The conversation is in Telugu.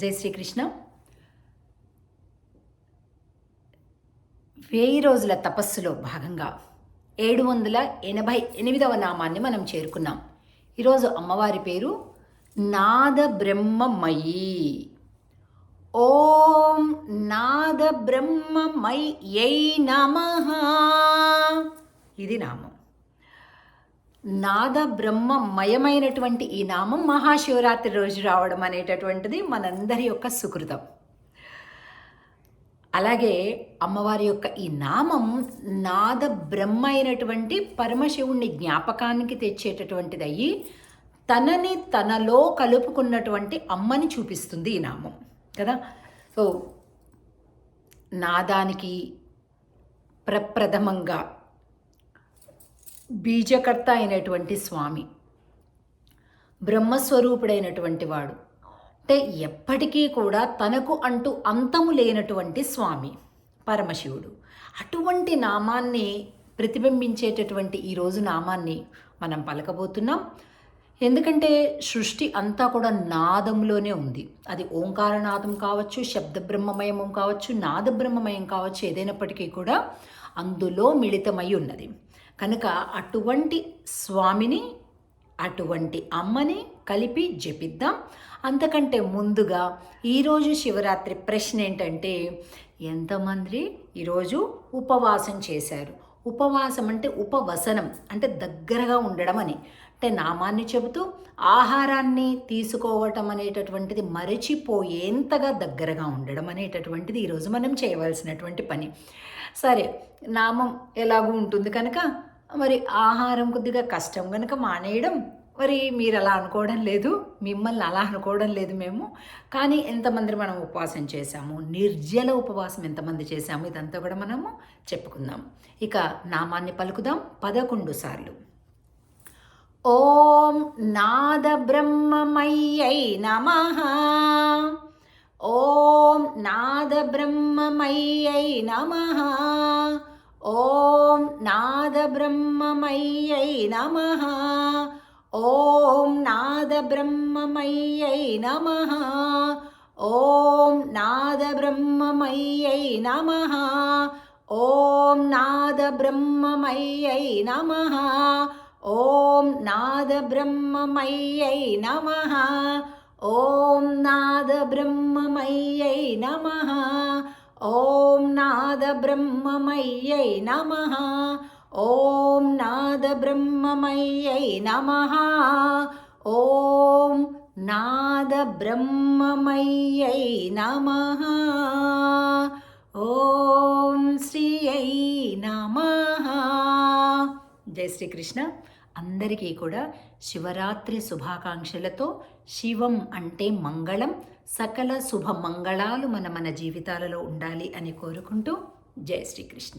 జై శ్రీకృష్ణ. వెయ్యి రోజుల తపస్సులో భాగంగా ఏడు వందల ఎనభై ఎనిమిదవ నామాన్ని మనం చేరుకున్నాం. ఈరోజు అమ్మవారి పేరు నాద బ్రహ్మమయీ ఓం నాద బ్రహ్మమయ్యై నమ. ఇది నామం. నాద బ్రహ్మమయమైనటువంటి ఈ నామం మహాశివరాత్రి రోజు రావడం అనేటటువంటిది మనందరి యొక్క సుకృతం. అలాగే అమ్మవారి యొక్క ఈ నామం నాద బ్రహ్మ అయినటువంటి పరమశివుణ్ణి జ్ఞాపకానికి తెచ్చేటటువంటిది అయ్యి తనని తనలో కలుపుకున్నటువంటి అమ్మని చూపిస్తుంది ఈ నామం కదా? సో నాదానికి ప్రప్రథమంగా బీజకర్త అయినటువంటి స్వామి. బ్రహ్మస్వరూపుడైనటువంటి వాడు. అంటే ఎప్పటికీ కూడా తనకు అంటూ అంతము లేనటువంటి స్వామి పరమశివుడు. అటువంటి నామాన్ని ప్రతిబింబించేటటువంటి ఈరోజు నామాన్ని మనం పలకబోతున్నాం. ఎందుకంటే సృష్టి అంతా కూడా నాదంలోనే ఉంది. అది ఓంకారనాదం కావచ్చు శబ్ద బ్రహ్మమయం కావచ్చు నాద బ్రహ్మమయం కావచ్చు ఏదైనప్పటికీ కూడా అందులో మిళితమై ఉన్నది. కనుక అటువంటి స్వామిని అటువంటి అమ్మని కలిపి జపిద్దాం. అంతకంటే ముందుగా ఈరోజు శివరాత్రి ప్రశ్న ఏంటంటే ఎంతమంది ఈరోజు ఉపవాసం చేశారు? ఉపవాసం అంటే ఉపవసనం అంటే దగ్గరగా ఉండడం అని. అంటే నామాన్ని చెబుతూ ఆహారాన్ని తీసుకోవటం అనేటటువంటిది మరచిపోయేంతగా దగ్గరగా ఉండడం అనేటటువంటిది ఈరోజు మనం చేయవలసినటువంటి పని. సరే నామం ఎలాగూ ఉంటుంది కనుక మరి ఆహారం కొద్దిగా కష్టం కనుక మానేయడం మరి మీరు అలా అనుకోవడం లేదు మిమ్మల్ని అలా అనుకోవడం లేదు మేము. కానీ ఎంతమంది మనం ఉపవాసం చేశాము? నిర్జల ఉపవాసం ఎంతమంది చేశాము? ఇదంతా కూడా మనము చెప్పుకుందాం. ఇక నామాన్ని పలుకుదాం. పదకొండు సార్లు. ఓం నాద బ్రహ్మమయ్యై నమ. ఓం నాద బ్రహ్మమయ్యై నమ. ఓం నాదబ్రహ్మమయ్యై నమ. ఓం నాదబ్రహ్మమయ్యై నమ. ఓం నాదబ్రహ్మమయ్యై నమ. ఓం నాదబ్రహ్మమయ్యై నమ. ఓం నాదబ్రహ్మమయ్యై నమ. ఓం నాదబ్రహ్మమయ్యై నమ. ఓం నాద బ్రహ్మమయ్యై నమ. ఓం నాద బ్రహ్మమయ్యై నమ. ఓం నాద బ్రహ్మమయ్యై నమ. ఓం శ్రీ నమ. జై శ్రీకృష్ణ. అందరికీ కూడా శివరాత్రి శుభాకాంక్షలతో శివం అంటే మంగళం సకల శుభ మంగళాలు మన మన జీవితాలలో ఉండాలి అని కోరుకుంటూ జై శ్రీకృష్ణ.